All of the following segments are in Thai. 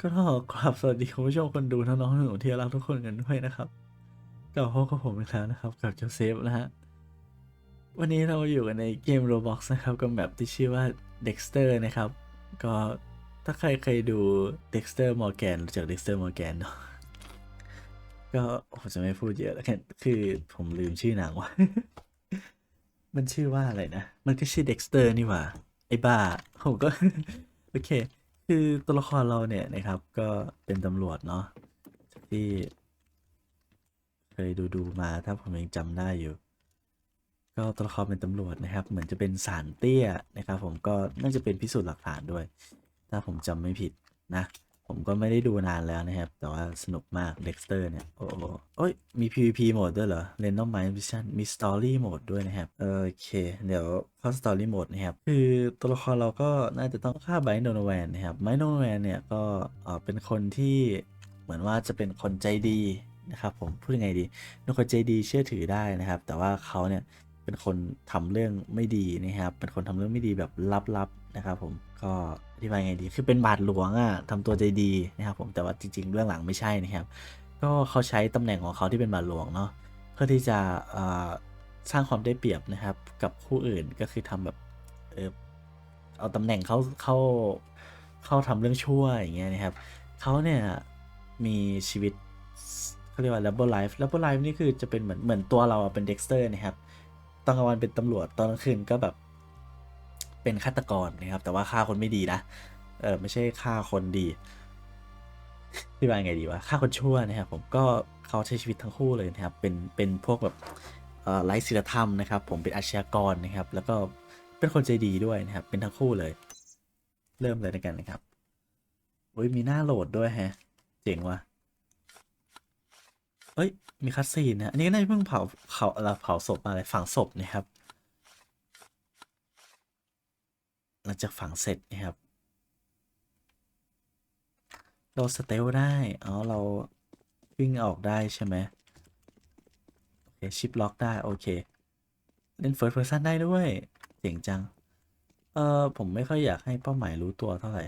ก็ต้องขอกราบสวัสดีคุณผู้ชมคนดูน้องๆหนูที่รักทุกคนกันด้วยนะครับกลับพบกับผมอีกแล้วนะครับ กับโจเซฟนะฮะ วันนี้เราอยู่กันในเกม Roblox นะครับ กับแบบที่ชื่อว่า Dexter นะครับ ก็ถ้าใครเคยดู Dexter Morgan รู้จาก Dexter Morgan เนาะก็ผมจะไม่พูดเยอะแล้วกันคือผมลืมชื่อหนังว่ะมันชื่อว่าอะไรนะ มันก็ชื่อ Dexter นี่หว่า ไอ้บ้า ผมก็ โอเค คือตัวละครเราเนี่ยนะครับ ก็เป็นตำรวจเนาะที่ เคยดูดูมาถ้าผมยังจำได้อยู่ ก็ตัวละครเป็นตำรวจนะครับ เหมือนจะเป็นสารเตี้ยนะครับ ผมก็น่าจะเป็นพิสูจน์หลักฐานด้วย ถ้าผมจำไม่ผิดนะ ผมก็ไม่ได้ดูนานแล้วนะครับ แต่ว่าสนุกมาก Dexter เนี่ย โอ้โหโอ้ย มี PVP โหมดด้วยเหรอ Random Mind Vision มี Story Mode ด้วยนะครับ โอเค เดี๋ยวเข้า Story Mode นะครับ คือตัวละครเราก็น่าจะต้องฆ่าไบโนโนแวนนะครับไบโนโนแวนเนี่ยก็เป็นคนที่เหมือนว่าจะเป็นคนใจดีนะครับผม พูดยังไงดีเป็นคนใจดีเชื่อถือได้นะครับ แต่ว่าเขาเนี่ยเป็นคนทำเรื่องไม่ดีนะครับ เป็นคนทำเรื่องไม่ดีแบบลับ นะครับผมก็อธิบายไงดีคือเป็นบาทหลวงอะ่ะทำตัวใจดีนะครับผมแต่ว่าจริง ๆ เบื้องหลังไม่ใช่นะครับ ก็เขาใช้ตำแหน่งของเขาที่เป็นบาทหลวงเนาะเพื่อที่จะสร้างความได้เปรียบนะครับ กับผู้อื่นก็คือทำแบบเออเอาตำแหน่งเขาเข้าเข้าทำเรื่องชั่วอย่างเงี้ยนะครับเขาเนี่ยมีชีวิตเขาเรียกว่า Double Life Double Life นี่คือจะเป็นเหมือนเหมือนตัวเราอะเป็น Dexter นะครับตอนกลางวันเป็นตำรวจตอนกลางคืนก็แบบ เป็นฆาตกรนะครับ แต่ว่าฆ่าคนไม่ดีนะ เออไม่ใช่ฆ่าคนดีที่ว่าไงดีวะฆ่าคนชั่วนะครับผมก็เขาใช้ชีวิตทั้งคู่เลยนะครับ เป็นเป็นพวกแบบไร้ศีลธรรมนะครับ ผมเป็นอาชญากรนะครับ แล้วก็เป็นคนใจดีด้วยนะครับ เป็นทั้งคู่เลย เริ่มเลยในกันนะครับโอ้ยมีหน้าโหลดด้วยแฮะ เจ๋งว่ะเอ้ยมีคัสซีนนะอันนี้ก็น่าจะเพิ่งเผาเขาเราเผาศพมาอะไรฝังศพนะครับ หลังจากฝังเสร็จนะครับ เราสเตลได้อ๋อเราวิ่งออกได้ใช่ไหมโอเคชิปล็อกได้โอเค เล่นเฟิร์สเพ r ร o ันได้ด้วยเจ๋งจัง เออผมไม่ค่อยอยากให้เป้าหมายรู้ตัวเท่าไหร่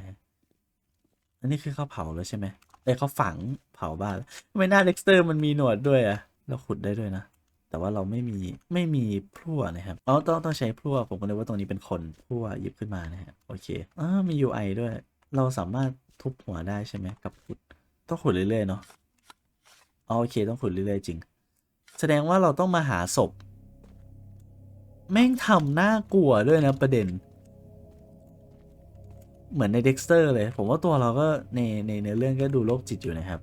อันนี้คือเขาเผาแล้วใช่ไหมเอ้เขาฝังเผาบ้านไม่น่าเล็กสเตอร์มันมีหนวดด้วยอะเราขุดได้ด้วยนะ แต่ว่าเราไม่มีไม่มีพลั่วนะครับอ๋อต้องต้องใช้พลั่วผมก็เลยว่าตรงนี้เป็นคนพลั่วหยิบขึ้นมานะฮะโอเคอ่ามี UI ด้วย เราสามารถทุบหัวได้ใช่ไหมกับขุดต้องขุดเรื่อยๆเนาะอ๋อโอเคต้องขุดเรื่อยๆจริง แสดงว่าเราต้องมาหาศพ แม่งทำน่ากลัวด้วยนะประเด็น เหมือนใน Dexter เลย ผมว่าตัวเราก็ในในในเรื่องก็ดูโรคจิตอยู่นะครับ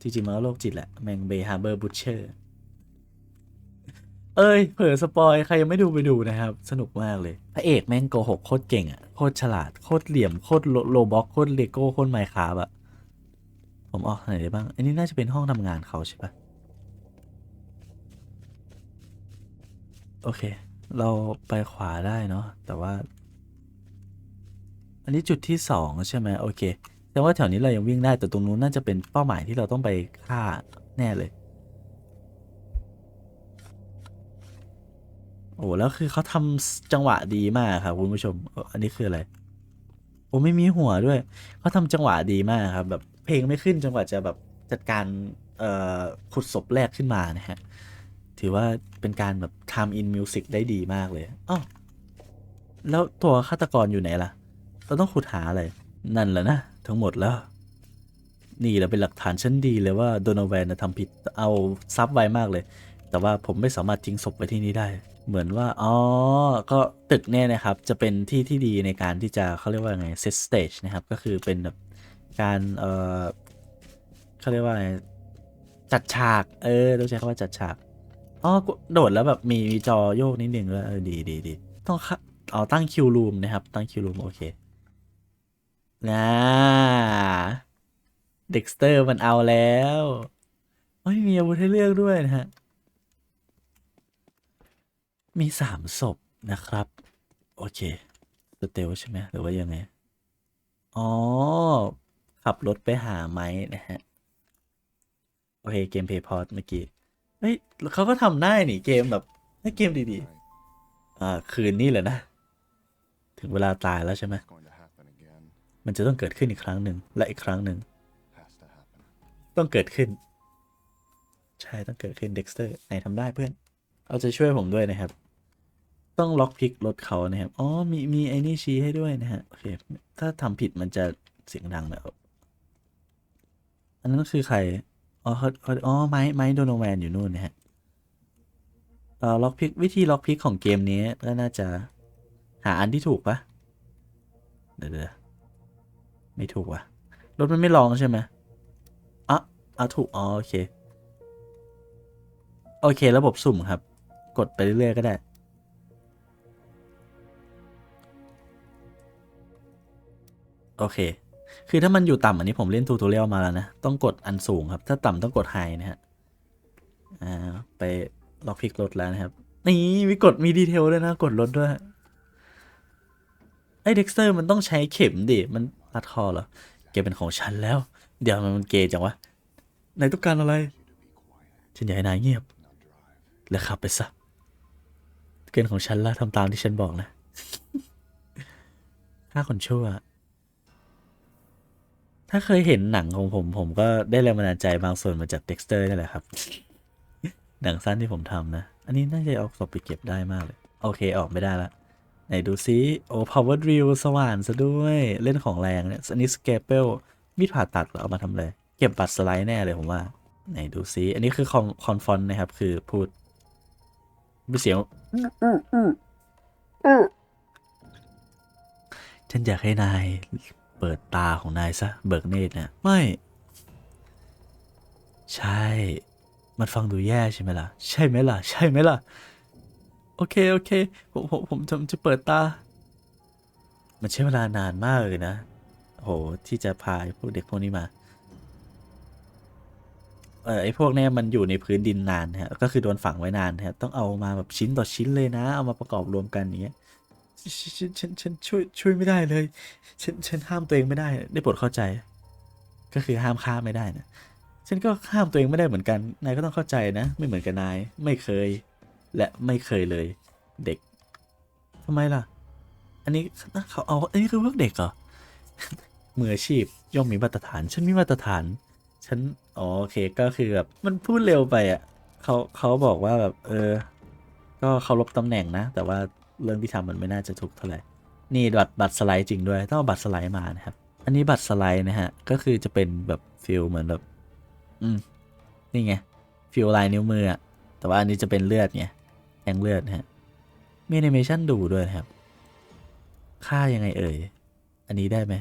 จริงๆมันก็โรคจิตแหละ แมงเบฮาร์เบอร์บูเชอร์ เอ้ย เผลอสปอย ใครยังไม่ดูไปดูนะครับ สนุกมากเลย พระเอกแม่งโกหกโคตรเก่งอะ โคตรฉลาด โคตรเหลี่ยม โคตรโลโลบ็อก โคตรเลโก้ โคตรไมค์คาบอะผมออกไหนได้บ้าง อันนี้น่าจะเป็นห้องทำงานเขาใช่ปะโอเค เราไปขวาได้เนาะ แต่ว่า อันนี้จุดที่สองใช่ไหมโอเค แต่ว่าแถวนี้เรายังวิ่งได้แต่ตรงนู้นน่าจะเป็นเป้าหมายที่เราต้องไปฆ่าแน่เลย โอ้แล้วคือเขาทำจังหวะดีมากครับคุณผู้ชม อันนี้คืออะไรโอ้ไม่มีหัวด้วยเขาทำจังหวะดีมากครับ แบบเพลงไม่ขึ้นจังหวะจะแบบจัดการเขุดศพแรกขึ้นมานะฮะ ถือว่าเป็นการแบบ time in music ได้ดีมากเลยอ้าวแล้วตัวฆาตกรอยู่ไหนล่ะ เราต้องขุดหาอะไร นั่นแหละนะ ทั้งหมดแล้ว นี่แหละเป็นหลักฐานชั้นดีเลยว่าโดนแวนนะทำผิดเอาซับไวมากเลย แต่ว่าผมไม่สามารถทิ้งศพไว้ที่นี่ได้ เหมือนว่า อ๋อ ก็ตึกเนี่ยนะครับ จะเป็นที่ที่ดีในการที่จะเขาเรียกว่าไง set stage นะครับ ก็คือเป็นแบบการ เออเขาเรียกว่าไงจัดฉาก เออต้องใช้คำว่าจัดฉาก อ๋อ โดดแล้วแบบมีจอโยกนิดนึงแล้วยเออดีดีดีต้องค่ะอ๋อตั้งคิวรูมนะครับ ตั้งคิวรูมโอเค นะเด็กสเตอร์มันเอาแล้วเฮ้ยมีอาวุธให้เลือกด้วยนะฮะ มีสามศพนะครับ โอเคสเตลใช่ไหมหรือว่ายังไง อ๋อ ขับรถไปหาไม้นะฮะ โอเค เกมเพย์พอดเมื่อกี้ เฮ้ยเขาก็ทำได้นี่เกมแบบให้เกมดีๆ อ่า คืนนี้แหละนะ ถึงเวลาตายแล้วใช่ไหม มันจะต้องเกิดขึ้นอีกครั้งหนึ่งและอีกครั้งหนึ่งต้องเกิดขึ้น ใช่ต้องเกิดขึ้นเด็กสเตอร์ไหนทำได้เพื่อน เอาใจช่วยผมด้วยนะครับ ต้องล็อกพิกรถเขานะครับอ๋อมีมีไอ้นี่ชี้ให้ด้วยนะฮะโอเคถ้าทำผิดมันจะเสียงดังแบบอันนั้นคือใครอ๋อเขาเขาอ๋อไม้ไม้โดนแวนอยู่นู่นนะฮะเอ่อล็อกพิกวิธีล็อกพิกของเกมนี้ก็น่าจะหาอันที่ถูกปะเดี๋ยว ไม่ถูกว่ะ รถมันไม่ลองใช่ไหมอะอะถูก อ๋อ โอเค โอเค ระบบสุ่มครับ กดไปเรื่อยๆก็ได้ โอเค คือถ้ามันอยู่ต่ำอันนี้ผมเล่นทูต o เรียลมาแล้วนะ ต้องกดอันสูงครับ ถ้าต่ำต้องกดไฮนะฮะ อ่า ไปล็อกพิกรถแล้วนะครับ นี่มีกดมีดีเทลด้วยนะ กดรถด้วยไอ้เด็กเตอร์มันต้องใช้เข็มดิ มัน รัดคอเหรอแกเป็นของฉันแล้ว เดี๋ยวมันเกย์จังวะนายต้องการอะไร ฉันอยากให้นายเงียบ แล้วขับไปซะเกินของฉันละทำตามที่ฉันบอกนะถ้าคนชั่ว ถ้าเคยเห็นหนังของผม ผมก็ได้แรงบันดาลใจบางส่วนมาจากเด็กสเตอร์นี่แหละครับ หนังสั้นที่ผมทำนะ อันนี้น่าจะเอาศพไปเก็บได้มากเลย โอเคออกไม่ได้ละ ไหนดูซิ โอ้ power drill สว่านซะด้วย เล่นของแรงเนี่ยอันนี้ scalpel มีดผ่าตัดเหรอเอามาทำอะไรเก็บบัตรสไลด์แน่เลยผมว่า ไหนดูซิ อันนี้คือคอนคอนฟอนนะครับ คือพูดเป็นเสียงฉันอยากให้นายเปิดตาของนายซะ เบิกเนตรเนี่ย ไม่ ใช่ มันฟังดูแย่ใช่ไหมล่ะ ใช่ไหมล่ะ ใช่ไหมล่ะ โอเค โอเค ผมผมผมจะจะเปิดตา มันใช้เวลานานมากเลยนะโหที่จะพาไอ้พวกเด็กพวกนี้มา เออไอ้พวกเนี้ยมันอยู่ในพื้นดินนานนะฮะก็คือโดนฝังไว้นานนะฮะต้องเอามาแบบชิ้นต่อชิ้นเลยนะ เอามาประกอบรวมกันอย่างเงี้ยฉันฉันฉันช่วยช่วยไม่ได้เลย ฉันฉันห้ามตัวเองไม่ได้ ได้โปรดเข้าใจ ก็คือห้ามฆ่าไม่ได้นะฉันก็ห้ามตัวเองไม่ได้เหมือนกัน นายก็ต้องเข้าใจนะ ไม่เหมือนกับนาย ไม่เคย และไม่เคยเลยเด็กทำไมล่ะ อันนี้เขาเอาอันนี้คือพวกเด็กเหรอมืออาชีพย่อมมีมาตรฐาน ฉันมีมาตรฐาน ฉันอ๋อโอเคก็คือแบบมันพูดเร็วไปอะเขาเขาบอกว่าแบบเออ ก็เคารพตำแหน่งนะ แต่ว่าเรื่องที่ทำมันไม่น่าจะถูกเท่าไหร่ นี่บัตรบัตรสไลด์จริงด้วย ต้องเอาบัตรสไลด์มานะครับ อันนี้บัตรสไลด์นะฮะ ก็คือจะเป็นแบบฟิลเหมือนแบบ อืม นี่ไงฟิลลายนิ้วมืออะแต่ว่าอันนี้จะเป็นเลือดไง งเลือดนะฮะมีแอนิเมชันดูด้วยนะครับ ค่ายังไงเอ่ย อันนี้ได้ไหม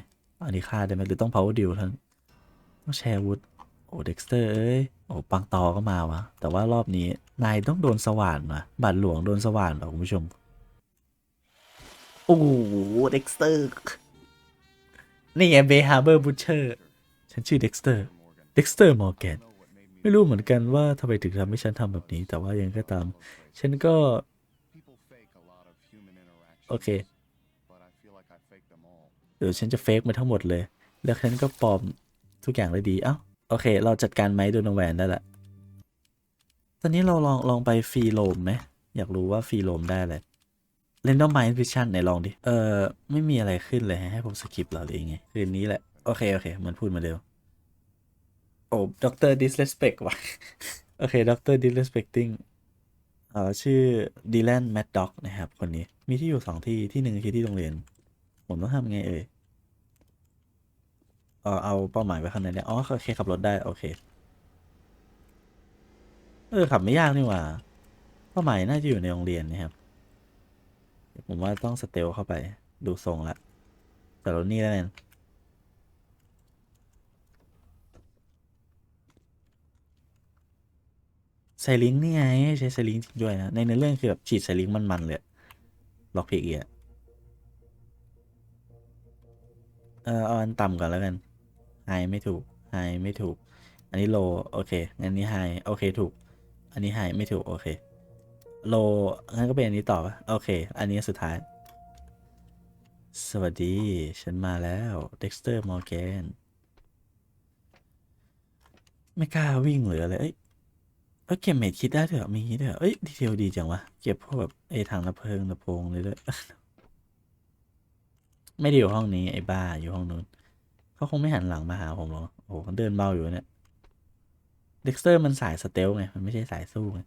อันนี้ค่าได้ไหมหรือต้อง power deal ท่านั้นต้องแชร์วุฒโอ้เด็กสเตอร์เอ้ย โอ้ปังตอก็มาวะ แต่ว่ารอบนี้นายต้องโดนสว่านวะบาดหลวงโดนสว่านว่ะคุณผู้ชม โอ้โหเด็กสเตอร์ นี่ไงเบฮาร์เบอร์บูเชอร์ ฉันชื่อเด็กสเตอร์ เด็กสเตอร์มอร์แกน ไม่รู้เหมือนกันว่าทำไมถึงทำให้ฉันทำแบบนี้ แต่ว่ายังก็ตาม ฉันก็ โอเค เดี๋ยวฉันจะเฟกมาทั้งหมดเลย แล้วฉันก็ปลอมทุกอย่างเลยดี เอ้า โอเค เราจัดการไม้โดนแวนได้ละตอนนี้เราลองลองไปฟรีโลมไหม อยากรู้ว่าฟรีโลมได้อะไรเรนดอมไมน์วิชั่นไหนลองดิ เออไม่มีอะไรขึ้นเลยให้ผมสกิปเหรอหรือยังไง คืนนี้แหละ โอเค โอเค มันพูดมาเร็ว โอ้ด็อกเตอร์ดิสเลสเปกว่ะ โอเคด็อกเตอร์ดิสเลสเปกติ้งเอ่อชื่อดีแลนแมดด็อกนะครับ คนนี้มีที่อยู่สองที่ที่หนึ่งคือที่โรงเรียน ผมต้องทำไงเอ่ยเออเอาเป้าหมายไว้ข้างในเนี่ยอ๋อโอเคขับรถได้ โอเค เออขับไม่ยากนี่หว่า เป้าหมายน่าจะอยู่ในโรงเรียนนะครับ ผมว่าต้องสเตลเข้าไปดูทรงละแต่รถนี่แล้วเนี่ย ไซลิงนี่ไงใช้ไซลิงจริงด้วยนะ ในเนื้อเรื่องคือแบบฉีดไซลิงมันๆเลยล็อกเพกเอียเออเอาอันต่ำก่อนแล้วกันไฮไม่ถูกไฮไม่ถูก อันนี้โลโอเคงั้นนี้ไฮโอเคถูก อันนี้ไฮไม่ถูกโอเคโลงั้นก็เป็นอันนี้ต่อปะโอเค อันนี้สุดท้าย สวัสดี ฉันมาแล้วเด็กสเตอร์มอร์แกนไม่กล้าวิ่งหรืออะไรเอ้ย เอ้ยเก็บเม็ดคิดได้เหรอมีอย่างงี้ด้วยเหรอเอ้ยดีเทลดีจังวะ เก็บพวกแบบไอ้ถังระเพลิงระโพงเลยด้วยไม่ได้อยู่ห้องนี้ไอ้บ้าอยู่ห้องนู้นเขาคงไม่หันหลังมาหาผมหรอกโอ้โหเขาเดินเบาอยู่เนี่ยเด็กเตอร์มันสายสเตลไงมันไม่ใช่สายสู้ไง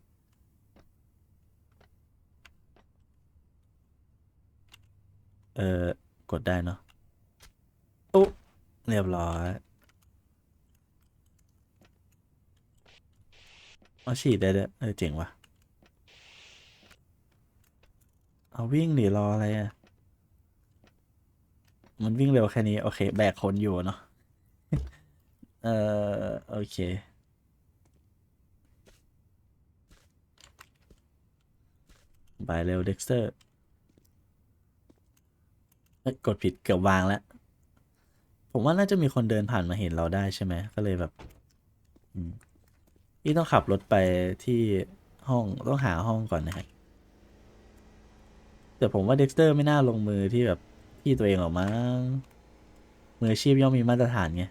เออกดได้เนาะโอุ๊เรียบร้อย เอาฉีดได้ด้วยเออเจ๋งว่ะ เอาวิ่งหรือรออะไรอะ มันวิ่งเร็วแค่นี้ โอเค แบกคนอยู่เนาะ เออโอเค ไปเร็วเด็กเตอร์กดผิดเกือบวางแล้ว ผมว่าน่าจะมีคนเดินผ่านมาเห็นเราได้ใช่ไหม ก็เลยแบบ อืม นี่ต้องขับรถไปที่ห้องต้องหาห้องก่อนนะฮะแต่ผมว่าเด็กสเตอร์ไม่น่าลงมือที่แบบพี่ตัวเองหรอกมั้งมืออาชีพย่อมมีมาตรฐานไง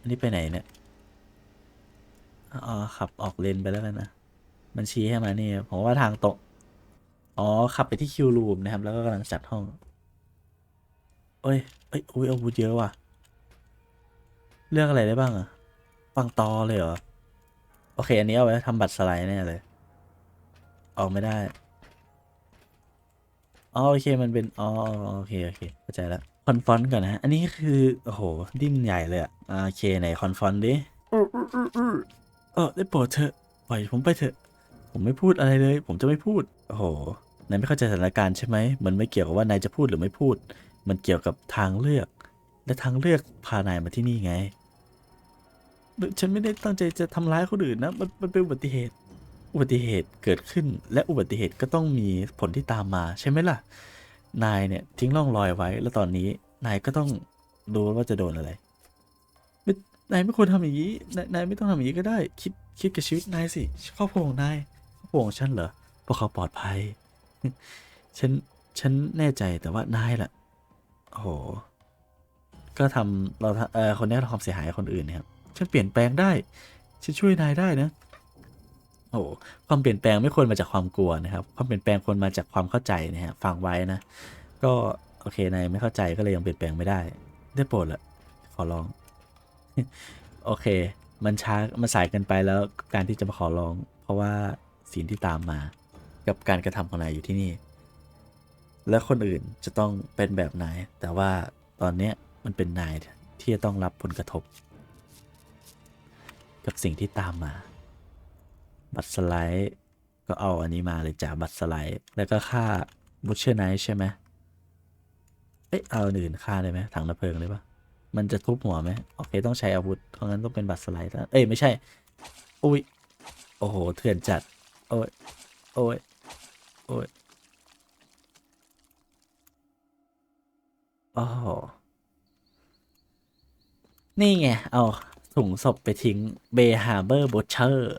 อันนี้ไปไหนเนี่ยอ๋อขับออกเลนไปแล้วกันนะมันชี้ให้มานี่ผมว่าทางตรงอ๋อขับไปที่คิวรูมนะครับ แล้วก็กำลังจัดห้องเอ้ยเอ้ยอุ้ยอาวุธเยอะว่ะ เลือกอะไรได้บ้างอะ ฟังตอเลยเหรอ โอเค อันนี้เอาไว้ทำบัตรสไลด์แน่เลย ออกไม่ได้อ๋อโอเคมันเป็นอ๋อโอเคโอเคเข้าใจแล้วคอนฟอนต์ก่อนนะฮะอันนี้คือโอ้โหดิ้นใหญ่เลยอะอ่าโอเคไหนคอนฟอนต์ดิเออได้โปรดเถอะปล่อยผมไปเถอะ ผมไม่พูดอะไรเลย ผมจะไม่พูดโอ้โหนายไม่เข้าใจสถานการณ์ใช่ไหมมันไม่เกี่ยวกับว่านายจะพูดหรือไม่พูด มันเกี่ยวกับทางเลือก และทางเลือกพานายมาที่นี่ไง ฉันไม่ได้ตั้งใจจะทำร้ายคนอื่นนะ มันมันเป็นอุบัติเหตุ อุบัติเหตุเกิดขึ้น และอุบัติเหตุก็ต้องมีผลที่ตามมาใช่ไหมล่ะ นายเนี่ยทิ้งร่องรอยไว้ แล้วตอนนี้นายก็ต้องรู้ว่าจะโดนอะไรไนายไม่ควรทำอย่างนี้นายนายไม่ต้องทำอย่างนี้ก็ได้ คิดคิดกับชีวิตนายสิครอบครัวของนายครอบครัวของฉันเหรอพวกเขาปลอดภัย ฉันฉันแน่ใจแต่ว่านายล่ะโอ้โหก็ทำเราเออคนนี้เราทำเสียหายคนอื่นนะครับ ฉันเปลี่ยนแปลงได้ ฉันช่วยนายได้นะ โอ้ความเปลี่ยนแปลงไม่ควรมาจากความกลัวนะครับ ความเปลี่ยนแปลงควรมาจากความเข้าใจนะฮะฟังไว้นะ ก็โอเคนายไม่เข้าใจก็เลยยังเปลี่ยนแปลงไม่ได้ ได้โปรดละขอร้อง โอเค มันช้ามันสายเกินไปแล้วการที่จะมาขอร้อง เพราะว่าสิ่งที่ตามมา กับการกระทำของนายอยู่ที่นี่ และคนอื่นจะต้องเป็นแบบนายแต่ว่าตอนเนี้ยมันเป็นนายที่จะต้องรับผลกระทบ กับสิ่งที่ตามมา บัตรสไลด์ก็เอาอันนี้มาเลยจ้ะบัตรสไลด์แล้วก็ค่าบูชเชอร์ไนท์ใช่ไหมเอ๊ะเอาอื่นค่าได้ไหมถังระเพลิงเลยปะมันจะทุบหัวไหมโอเคต้องใช้อาวุธเพราะงั้นต้องเป็นบัตรสไลด์เอ้ยไม่ใช่อุ้ยโอ้โหเถื่อนจัดโอ้ยโอ้ยโอ้ยโอ้โหนี่ไง เอา ถุงศพไปทิ้งเบฮาเบอร์บูชเชอร์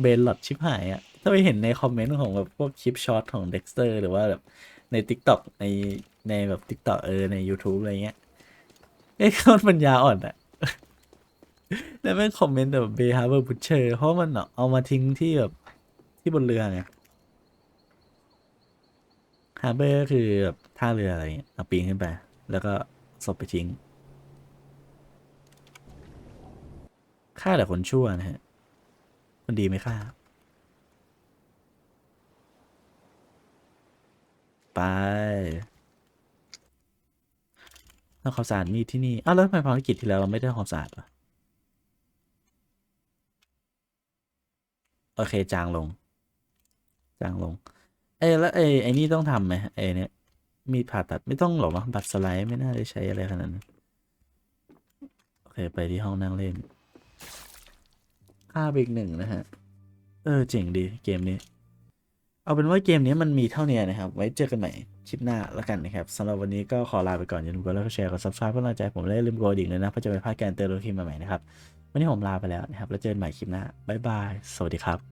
เบนหลอดชิบหายอะถ้าไปเห็นในคอมเมนต์ของแบบพวกคลิปช็อตของ Dexter หรือว่าแบบใน TikTok ในในแบบ TikTok เออใน YouTube อะไรเงี้ยไอ้คนปัญญาอ่อนอะแล้วแม่งคอมเมนต์แบบเบฮาเบอร์บุชเชอร์เพราะมันเอามาทิ้งที่แบบที่บนเรือไงฮาเบอร์ก็คือแบบท่าเรืออะไรเงี้ยเอาปีนขึ้นไป แล้วก็ศพไปทิ้ง ฆ่าแต่คนชั่วนะฮะ คนดีไหมค่าไปทำความสะอาดมีที่นี่ อ้าวแล้วทำไมภารกิจที่แล้วเราไม่ได้ทำความสะอาดวะโอเค จางลง จางลง เอ้แล้วไอ้ไอ้นี่ต้องทำไหมไอ้เนี่ย มีดผ่าตัดไม่ต้องหรอกมั้งบัตรสไลด์ไม่น่าได้ใช้อะไรขนาดนั้น โอเค ไปที่ห้องนั่งเล่น ค่าไปอีกหนึ่งนะฮะ เออเจ๋งดีเกมนี้ เอาเป็นว่าเกมนี้มันมีเท่านี้นะครับ ไว้เจอกันใหม่คลิปหน้าแล้วกันนะครับสำหรับวันนี้ก็ขอลาไปก่อนอย่าลืมกดไลค์กดแชร์กด subscribe เพื่อกำลังใจผมและอย่าลืมกดดิ่งเลยนะเพื่อจะไม่พลาดการเตือนคลิปใหม่ๆนะครับวันนี้ผมลาไปแล้วนะครับแล้วเจอกันใหม่คลิปหน้าบ๊ายบายสวัสดีครับ